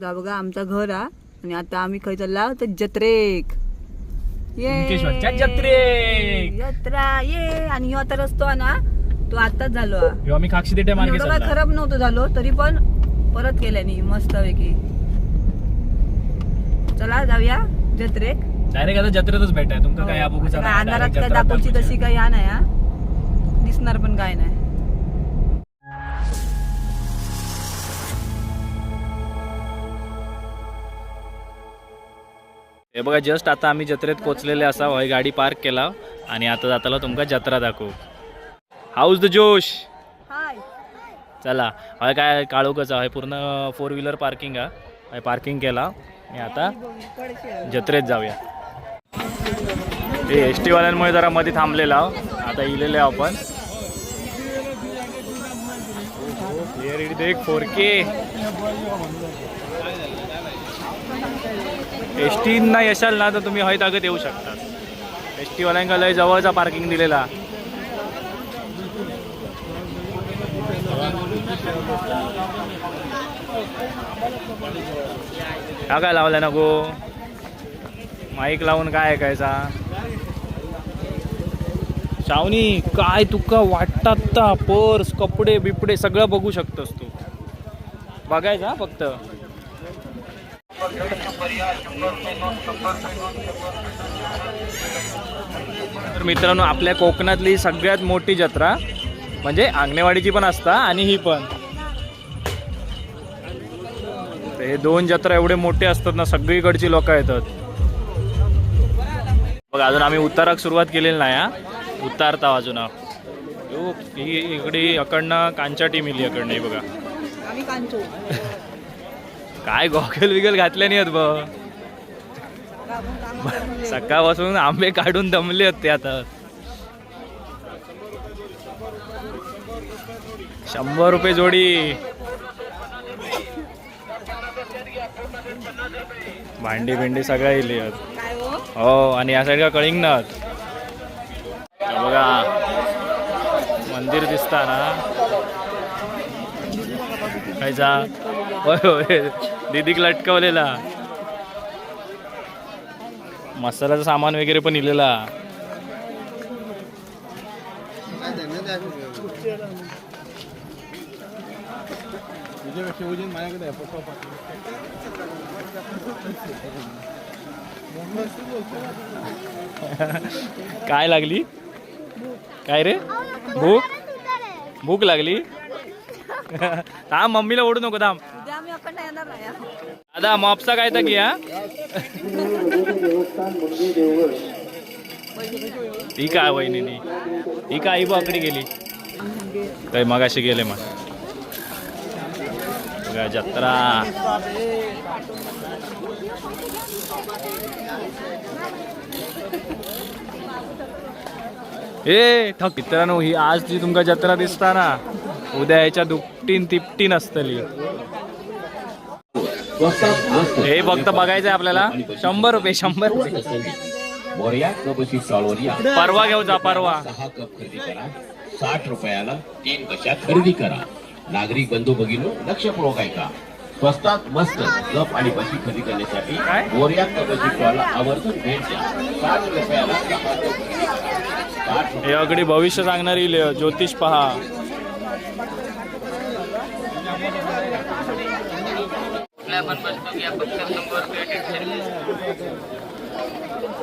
शकता बघा आमचा घर हा. आणि आता आम्ही खंय चालला तर जत्रेक. ये. कुणकेश्वरच्या जत्रेक. जत्रा ये. आणि ह्यो आता रस्तो हा ना तो आताच झालो हा. ह्यो आम्ही खाक्षी देठे मार्गे एवढं काय चालला. खराब नव्हतं झालो तरी पण परत केल्यानी मस्त पैकी चला जाऊया जत्रेक. डायरेक्ट आता जत्रेतच भेटाय तुमका काय या हो. आता काय नाही, अंधारात direct काय जत्रा. तशी काय या नाही हा. दिसणार पण काय नाही. हे बघा जस्ट आता आम्ही जत्रेत पोचलेले असा हय गाडी पार्क केला. आणि आता जाताला तुमका जत्रा दाखवू. हाऊस द जोश? हाय चला. हय काय काळोखच आहे. पूर्ण फोर व्हीलर पार्किंग आहे. हय पार्किंग केला. आणि आता जत्रेत जाऊया. ते एस टीवाल्यांमुळे जरा मध्ये थांबलेला. आहो. आता इलेले आपण. एक फोर के एस टीना येशाल ना तर तुम्ही हय तागत येऊ शकता. एस टीवाल्यांना लय जवळचा पार्किंग दिलेला. का काय लावलं नको? माईक लावून काय ऐकायचा? शावनी काय तुका वाटतात पर्स कपडे बिपडे सगळं बघू शकतोस तू. बघायचा हा फक्त. तर मित्रांनो आपल्या कोकणातली सगळ्यात मोठी जत्रा म्हणजे आंगणेवाडीची पण असता आणि ही पण. हे दोन जत्रा एवढे मोठे असतात ना सगळीकडची लोक येतात. बघा अजून आम्ही उताराक सुरुवात केलेली नाही हा. उतारता अजून हा. ही इकडे अकडनं कांचाटी मिली अकडनं हे बघा. कांचो. काय गॉगल विगल घातले नाही आहेत बघ सकाळपासून आंबे काढून दमले आहेत ते आता. शंभर रुपये जोडी. भांडी भिंडी सगळ्या येईल आहेत. हो आणि या साईडला कळिंग ना बघा मंदिर दिसता ना खायचा होय होय. दिदीक लटकवलेला. मसाल्याचं सामान वगैरे पण इलेला. काय लागली? काय रे? भूक? भूक लागली? थांब मम्मीला ओढू नको थांब. आम्ही अखंड येणार नाही दादा मॉपचा काय तर घ्या. ही काय वहिनी ही काय बाकडी गेली? काय मगाशी गेले मग. जत्रा. ए थक मित्रांनो ही आज जी तुमका जत्रा दिसता ना उद्या याच्या दुपटीन तिपटीन असतली. हे फक्त बघायचंय आपल्याला. शंभर रुपये शंभर रुपये. परवा घेऊ जा परवा. सहा कप खरेदी करा. साठ रुपयाला तीन कशा खरेदी करा नागरिक बंधू भगिनो लक्ष पुरवक ऐका. स्वस्तात मस्त कप आणि बशी खरेदी करण्यासाठी? मोर्या कपशी स्टॉलला आवर्जून भेट द्या. साठ रुपयाला सहा कप खरेदी करा साठ हे अगदी भविष्य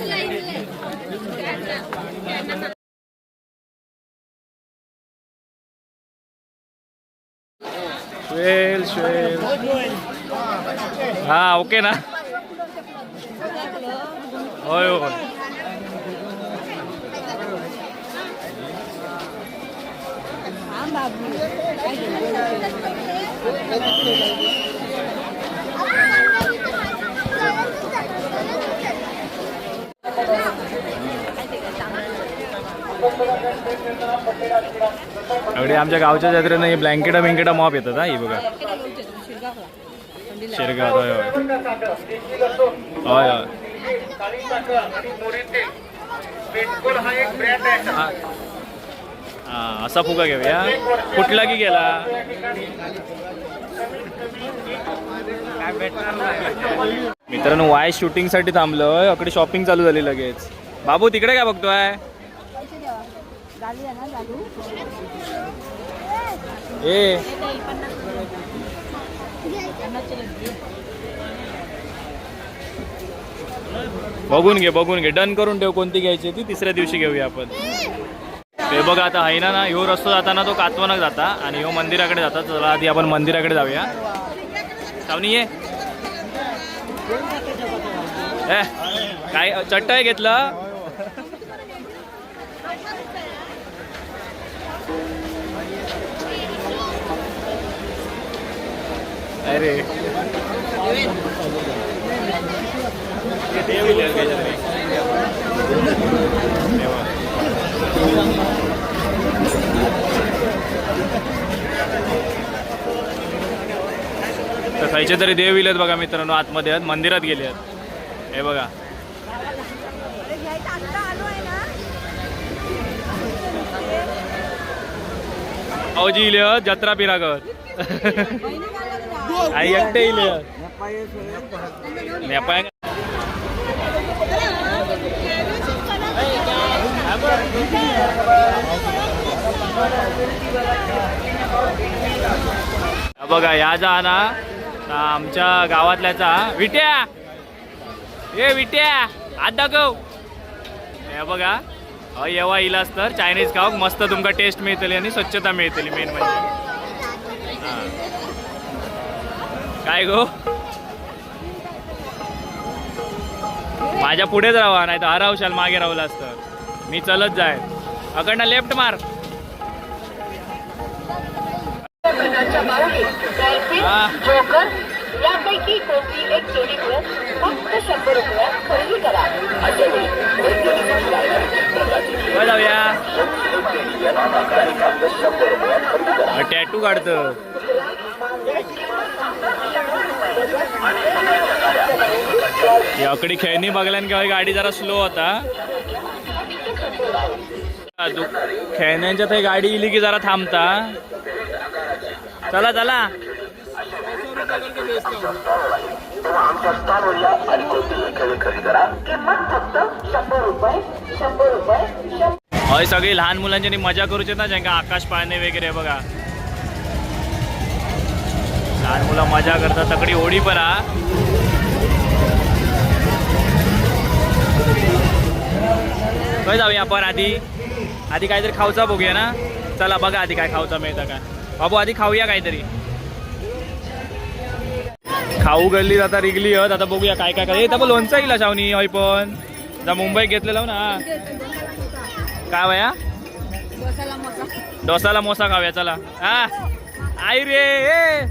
सांगणारी ले- ज्योतिष पहा श्वेल श्वेल हा ओके ना होय होय एवढी आमच्या गावच्या जत्रेनं ही ब्लँकेटा बिंकेटा मॉप येतात हा ही बघा. शिरगाव होय होय. होय होय. हा. हा असा फुगा घेऊया. कुठला की गेला? मित्रांनो वाय शूटिंगसाठी थांबलोय. अकडे शॉपिंग चालू झाली लगेच. बाबू तिकडे काय बघतोय? ए. बघून घे बघून घे. डन करून ठेव कोणती घ्यायची ती? तिसऱ्या दिवशी घेऊया आपण. हे बघा आता आहे ना ना ह्यो रस्तो जाताना तो कातवनाक जाता आणि ह्यो मंदिराकडे जाता. चला आधी आपण मंदिराकडे जाऊया. सावनी ये. काय चट्टाय घेतलं? अरे. देव. तर खायचे तरी देव येईल बघा मित्रांनो आतमध्ये आहेत मंदिरात गेले आहेत. हे बघा. अवजी येईल जत्रा पिरागत. आई एकटे येईल नेपाळ बघा या जा ना. आमच्या गावातल्याचा. विट्या! ए विट्या! हात दाखव. हे बघा. अ येवा इलास तर. चायनीज खाऊ मस्त तुमका टेस्ट मिळतली आणि स्वच्छता मिळतली मेन म्हणजे. काय गो? माझ्या पुढेच राहा नाही तर हरावशाल मागे राहुलास असतं मी चलत जाय. अकडनं लेफ्ट मार. जोकर यापैकी कोणती एक जोडी मिळत फक्त शंभर रुपयात खरेदी करा वर जाऊया टॅटू काढत याकडे खेळणी बघल्यान किंवा गाडी जरा स्लो होता. खेळण्यांच्या ते गाडी इली की जरा थांबता. चला चला. किंमत फक्त शंभर रुपये शंभर रुपये हय सगळी लहान मुलांच्यानी मजा करूचे ना ज्यांना आकाश पाळणे वगैरे बघा. लहान मुलं मजा करतात तकडी होडी पण हा. खंय जाऊया आपण आधी. आधी काहीतरी खाऊचा बघूया ना. चला बघा आधी काय खाऊचा मिळतं का. बाबू आधी खाऊया काहीतरी. खाऊ गल्ली आता रिगली हत आता बघूया काय काय काय तर लोणचं येईल शावनी हय पण. जा मुंबईत घेतलेलं ना. काय वया डोसाला मोसा खाऊया चला. हा आई रे ए.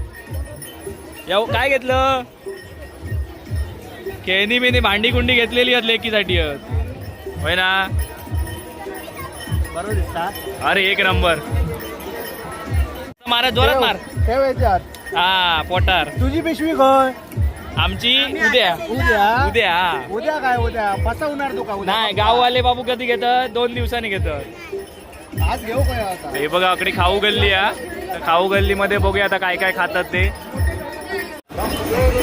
येऊ काय घेतलं? केनी मेनी भांडी कुंडी घेतलेली आहेत लेकीसाठी आहेत. होय ना बरोबर दिसतात अरे एक नंबर. मारा जोरात मार. हा पोटार. तुझी पिशवी खय आमची उद्या. उद्या. उद्या? हा. उद्या काय उद्या? फसवणार तू का उद्या? नाही गाववाले बाबू कधी घेतात? दोन दिवसांनी घेतात. आज घेऊ काय आता? हे बघा अकडे खाऊ गल्ली हा. तर खाऊ गल्लीमध्ये बघूया आता काय काय खातात ते.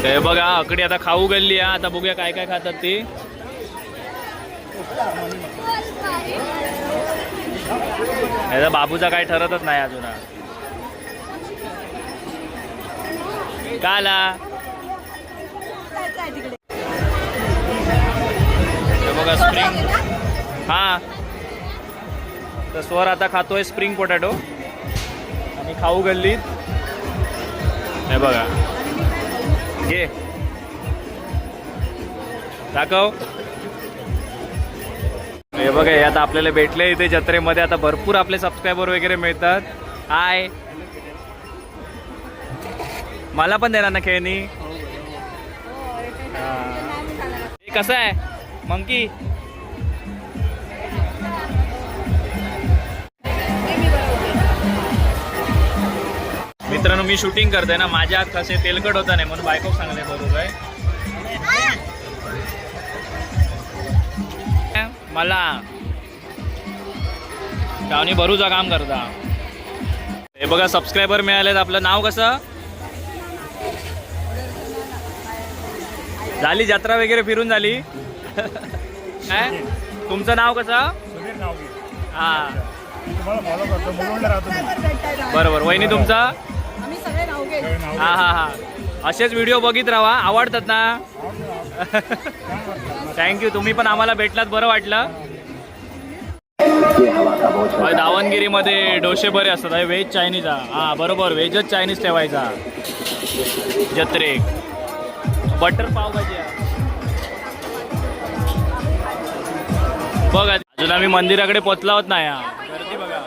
हे बघा अकडे आता खाऊ गल्ली हा. आता बघूया काय काय खातात ते. याचा बाबूचा काय ठरतच नाही अजून. का आला? हे बघा स्प्रिंग हा. तर स्वर आता खातोय स्प्रिंग पोटॅटो आणि खाऊ गल्लीत. हे बघा. घे. दाखव. हे बघा हे आता आपल्याला भेटले इथे जत्रेमध्ये. आता भरपूर आपले सबस्क्रायबर वगैरे मिळतात. हाय मला पण देणार ना खेळणी? हे. कसं आहे? मंकी? मित्रांनो मी शूटिंग करतोय ना माझ्या कसे तेलकट होता नाही म्हणून बायको सांगले बरोबर मला. श्रावणी भरूचा काम करता. हे बघा सबस्क्रायबर मिळालेत. आपलं नाव कसं? झाली जत्रा वगैरे फिरून झाली. काय? तुमचं नाव कसं? हा. बरोबर. वहिनी तुमचा? हा हा हा. असेच व्हिडिओ बघित राहा. आवडतात ना? थँक्यू तुम्ही पण आम्हाला भेटलात बरं वाटलं. दावणगिरीमध्ये डोसे बरे असतात. व्हेज चायनीज हा हा बरोबर. व्हेजच चायनीज ठेवायचा. जत्रेक बटर पाव भाजी बघा अजून आम्ही मंदिराकडे पोचला होत नाही गर्दी बघा.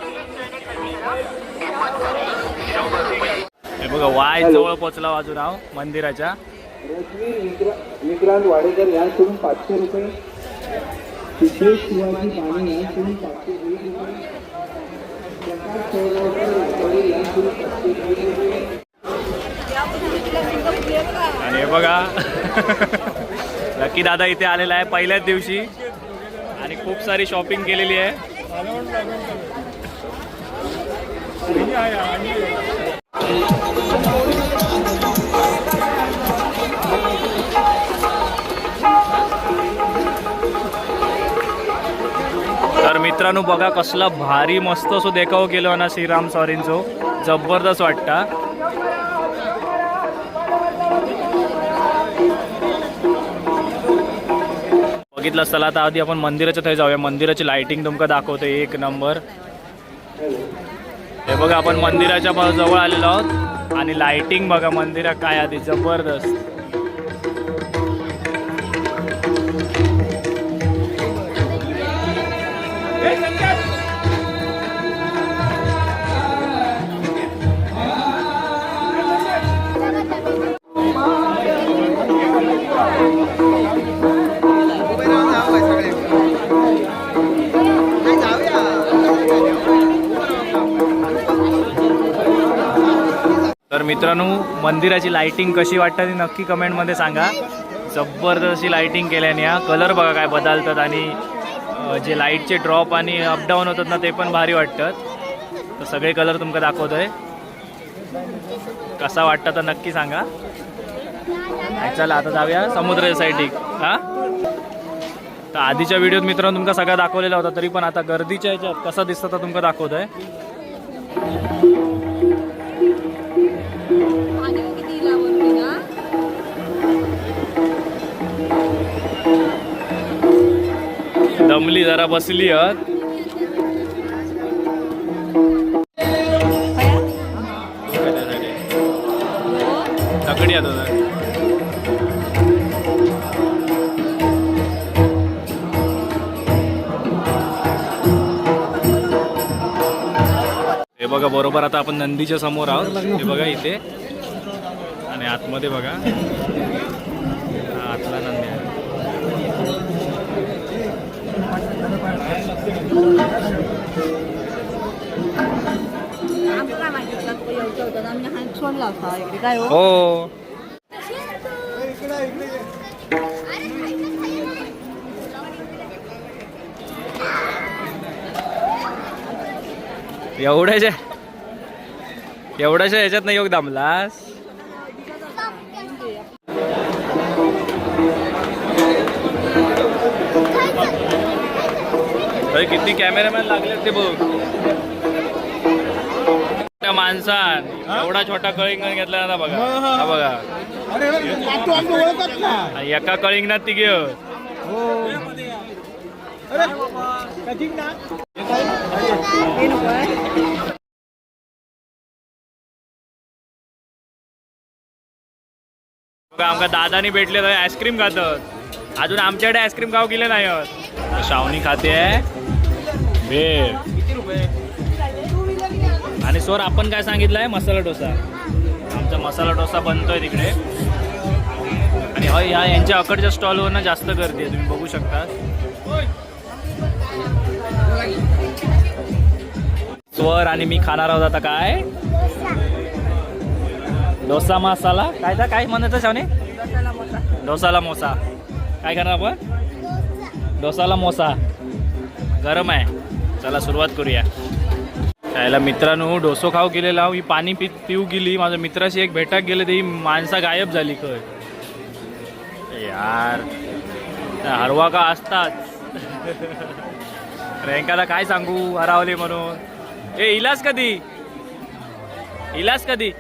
हे बघा वाय जवळ पोचला अजून आहो मंदिराच्या. रश्मी विक्रांत वाडेकर यांकडून पाचशे रुपये. सिद्धेश शिवाजी माने यांकडून पाचशे वीस रुपये. प्रकाश चौरवकर यांकडून पाचशे वीस रुपये. आणि हे बघा. लकी दादा इथे आलेला आहे पहिल्याच दिवशी. आणि खूप सारी शॉपिंग केलेली आहे. मित्रांनो बघा कसला भारी मस्त असो देखाव केलो ना श्रीराम सॉरींचो जबरदस्त वाटता बघितलं चला आता आधी आपण मंदिराच्या थंय जाऊया. मंदिराची लाइटिंग तुमका दाखवतो एक नंबर हे बघा आपण मंदिराच्या जवळ आलेलो आहोत. आणि लाइटिंग बघा मंदिरात काय आधी जबरदस्त. तर मित्रांनो मंदिराची लाइटिंग कशी वाटतं ती नक्की कमेंटमध्ये सांगा. जबरदस्त अशी लाइटिंग केल्याने हा कलर बघा काय बदलतात आणि जे लाईटचे ड्रॉप आणि अपडाऊन होतात ना ते पण भारी वाटतात. तर सगळे कलर तुमका दाखवतोय. कसा वाटतं तर नक्की सांगा. चला आता जाऊया समुद्राच्या साईडिक हा? तर आधीच्या व्हिडिओत मित्रांनो तुमका सगळा दाखवलेला होता तरी पण आता गर्दीच्या ह्याच्यात कसा दिसतं तर तुमका दाखवतोय. दमली जरा बसली आहात. तकडी आता हे बघा बरोबर आता आपण नंदीच्या समोर आहोत. हे बघा इथे. आणि आतमध्ये बघा हा आतला नंदी आहे आमचं माहिती यायचं होतं आम्ही हा सोडला होता इकडे काय हो हो एवढ्याच्या एवढ्याच्या ह्याच्यात नाही योग दामलास? अरे किती कॅमेरामॅन लागले ते बघ. त्या माणसान. एवढा छोटा कळिंगण घेतला ना बघा. हा बघा. एका कळिंगणात ती घेऊ हे आहे बघा आमका दादानी भेटले तर आईस्क्रीम खातात. अजून आमच्याकडे आईस्क्रीम खाऊ गेले नाही शावणी खाते. आहे बेर आणि सर आपण काय सांगितलं आहे मसाला डोसा. आमचा मसाला डोसा बनतोय तिकडे. आणि होय ह्या यांच्या अकडच्या स्टॉलवरनं जास्त गर्दी आहे तुम्ही बघू शकता स्वर आणि मी खाणार आहोत आता काय? डोसा मसाला. काय तर काय म्हणायचं शावने? डोसाला मोसा. काय करणार आपण? डोसाला मोसा. गरम आहे. चला सुरुवात करूया. त्याला मित्रांनो डोसो खाऊ गेलेला ही पाणी पि पिऊ गेली. माझ्या मित्राशी एक भेटाक गेले ती माणसा गायब झाली खय यार हरवा का असतात? प्रियंकाला काय सांगू? हरावले म्हणून. ए इलास कधी? इलास कधी?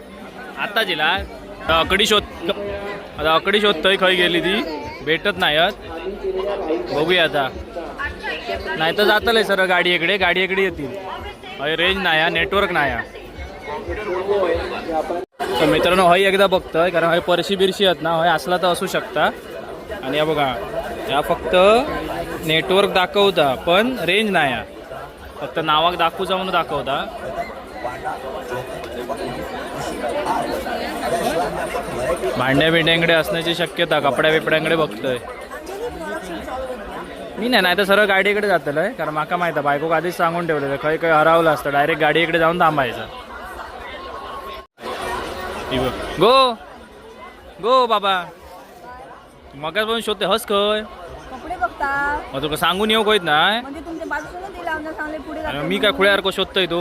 आत्ताच इला अकडी शोध आता अकडी शोधतोय खय गेली ती. भेटत नाही आहेत. बघूया आता. नाही तर जातलंय सर गाडी इकडे गाडी इकडे येतील. हय रेंज नाही हा नेटवर्क नाही हा. तर मित्रांनो हय एकदा बघतोय कारण हय परशी बिरशी आहेत ना हय असला तर असू शकता. आणि या बघा या फक्त नेटवर्क दाखवता पण रेंज नाही हा. फक्त नावाक दाखवूचा म्हणून दाखवता. भांड्या बिंड्यांकडे असण्याची शक्यता कपड्या बिपड्यांकडे बघतोय. मी नाही नाही तर सरळ गाडीकडे जातलं आहे कारण माका माहिती आहे बायको आधीच सांगून ठेवलेलं खंय खंय हरावलं असतं डायरेक्ट गाडीकडे जाऊन थांबायचं. गो गो बाबा. पण शोधते हस खय कपडे बघता. मग तुका सांगून येऊ कोयत नाही. म्हणजे मी काय खुळ्यासारखं शोधतोय तो?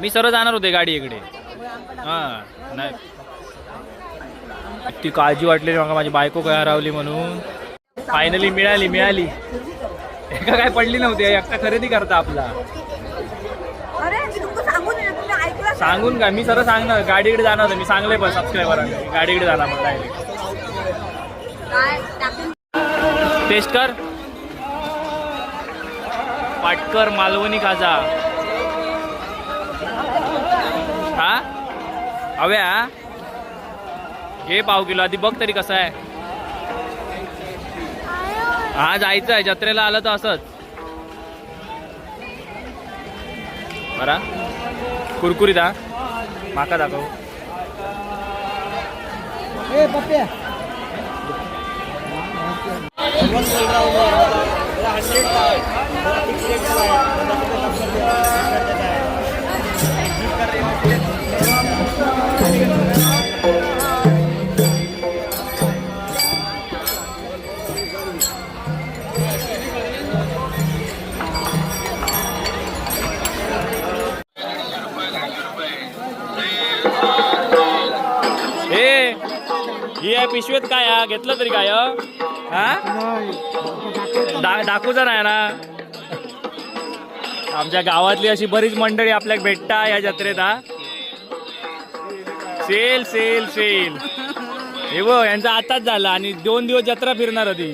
मी सरळ जाणार होते गाडी इकडे हा नाही. ती काळजी वाटली मला माझी बायको काय हरवली म्हणून. फायनली मिळाली मिळाली. एका काय पडली नव्हती एकटा खरेदी करता आपला. सांगून काय मी सरळ सांगणार गाडीकडे जाणार मी सांगले पण सबस्क्रायबर गाडीकडे जाणार मग डायरेक्ट टेस्ट कर. पाटकर मालवणी खाजा. हा? हव्या? घे पाव किलो. आधी बघ तरी कसं आहे. हा जायचं आहे जत्रेला आलं तर असंच. बरा? कुरकुरीत हा? माका दाखव. हे पिशवेत काय हा? घेतलं तरी काय हा? डाकूचा नाही ना? आमच्या गावातली अशी बरीच मंडळी आपल्याक भेटता या जत्रेत हा? Sale sale sale. हे बघ यांचा आताच झाला आणि दोन दिवस जत्रा फिरणार होती.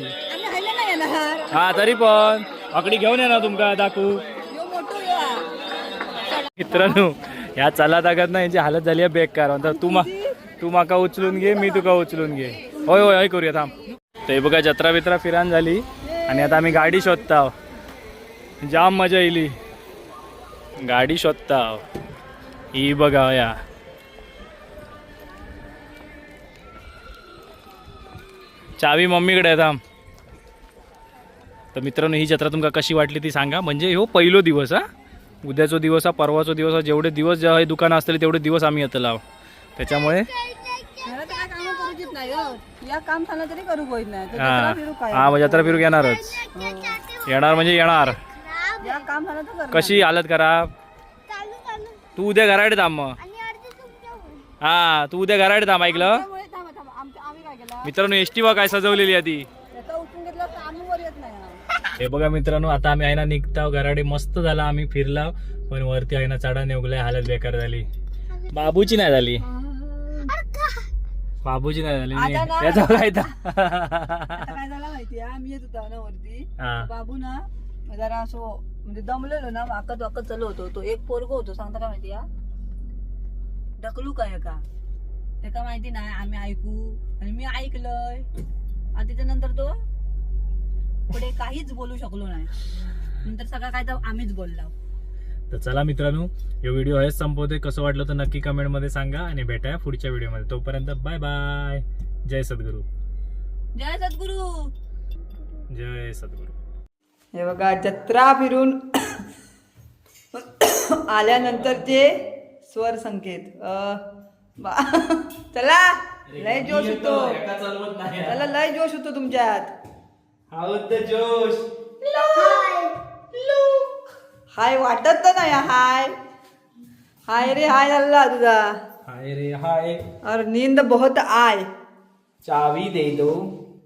हा? तरी पण. आकडी घेऊन येणार तुमका दाखवू. मित्रांनो ह्या चला ताकद ना यांची हालत झाली आहे बेकार. म्हणतात तू मा तू माका उचलून घे मी तुका उचलून घे. होय होय होय करूया थांब. ते बघा जत्रा बित्रा फिरान झाली आणि आता आम्ही गाडी शोधता जाम मजा येईली गाडी शोधता ही बघा या. चावी मम्मीकडे आहे थांब. तर मित्रांनो ही जत्रा तुमका कशी वाटली ती सांगा. म्हणजे हो पहिलो दिवस हा. उद्याचो दिवस हा परवाचो दिवस हा जेवढे दिवस जे हे दुकानं असतील तेवढे दिवस आम्ही येतलो लाव त्याच्यामुळे करू हो. या काम झालं तरी करू होईत नाही. तर हा. जत्रा फिरू काय? हा मग जत्रा येणारच येणार म्हणजे येणार. करू कशी हालत खराब? तू उद्या घराकडे थांब मग. हा तू उद्या घराकडे थांब ऐकलं. त्यामुळे थांबा थांबा. आमच्या आम्ही काय केलं? मित्रांनो एस टी बघ काय सजवलेली आहे ती? हा. बघा मित्रांनो आता आम्ही आहे ना निघता घराडे मस्त झाला आम्ही फिरला पण वरती आहे ना चढा निघलाय हालत बेकार झाली. बाबूची नाही झाली. बाबूची नाही झाली आता ना- काय आता काय झालं माहिती आम्ही येत होतो ना वरती हा बाबू ना जरा असो म्हणजे दमलेलो ना वाकत वाकत चालू होतो. तो एक पोरगो होतो सांगता काय माहिती ढकलू काय का ते का माहिती नाही आम्ही ऐकू. आणि मी ऐकलंय. आणि त्याच्यानंतर तो पुढे काहीच बोलू शकलो नाही. नंतर सगळं काय तर आम्हीच बोललो. तर चला मित्रांनो हे व्हिडिओ हेच संपवते कसं वाटलं तर नक्की कमेंटमध्ये सांगा आणि भेटाया पुढच्या व्हिडिओमध्ये. तोपर्यंत बाय बाय जय सद्गुरू. जय सद्गुरू. जय सद्गुरू. हे बघा जत्रा फिरून आल्यानंतरचे स्वर संकेत अ, बा- चला लय जोश होतो. चला लय जोश होतो तुमच्यात. जोश. हाय वाटत तर नाही हाय. हाय रे हाय झाला तुझा. हाय रे हाय. और नींद बहुत आय. चावी दे दो.